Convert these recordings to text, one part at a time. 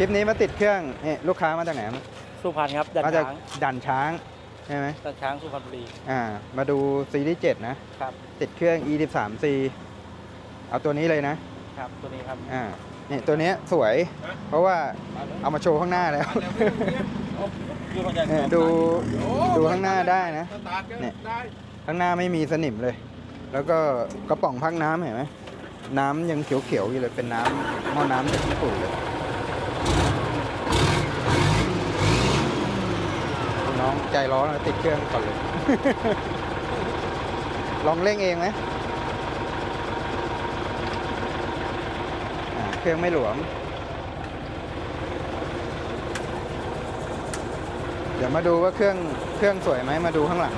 ลิปนี้มาติดเครื่องนี่ลูกค้ามาจากไหนครับสุพรรณครับดันมาจากช้างดันช้างใช่ไหมดันช้างสุพรรณบุรีอ่า มาดูซีรีส์7นะครับติดเครื่อง e 1 3 c เอาตัวนี้เลยนะครับตัวนี้ครับอ่านี่ตัวเนี้ยสวย เพราะว่าเอามาโชว์ข้างหน้าแล้ว เนี่ยดูดูข้างหน้าได้นะเนี่ยข้างหน้าไม่มีสนิมเลย แล้วก็กระป๋องพักน้ำเห็นไหมน้ำยังเขียวๆอยู่เลยเป็นน้ำหม้อน้ำจากญี่ปุ่นเลยน้อง ใจร้อนติดเครื่องก่อนเลย ลองเร่งเองไหมเครื่องไม่หลวม เดี๋ยวมาดูว่าเครื่องเครื่องสวยไหมมาดูข้างหลัง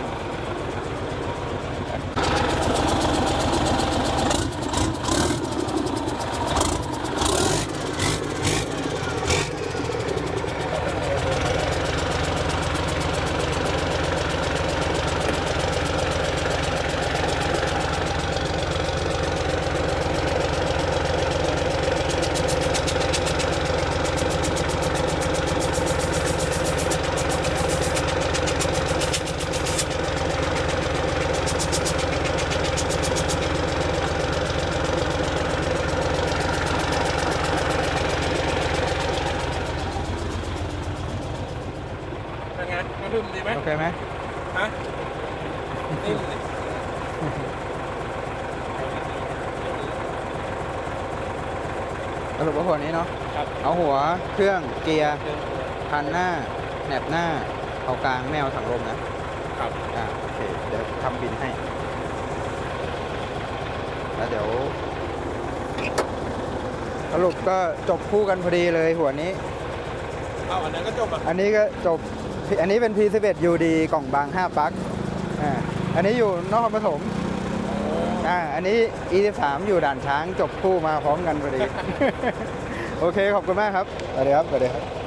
เป็นไงมาพึ่มดีไหมโอเคไหมฮะนิ่มดิสรุปว่าหัวนี้เนาะครับเอาหัวเครื่องเกียร์เครื่องพันหน้าแหนบหน้าเอากลางไม่เอาถังลมนะครับอ่าโอเคเดี๋ยวทำบินให้ แล้วเดี๋ยวสรุปก็จบคู่กันพอดีเลยหัวนี้ เอาอันนั้นก็จบอะอันนี้ก็จบ อันนี้เป็น P11 UD กล่องบาง 5 ปลั๊กอ่าอันนี้อยู่นครปฐมอ่าอันนี้ E13 อยู่ด่านช้างจบคู่มาพร้อมกันพอดี โอเคขอบคุณมากครับสวัสดีครับสวัสดีครับ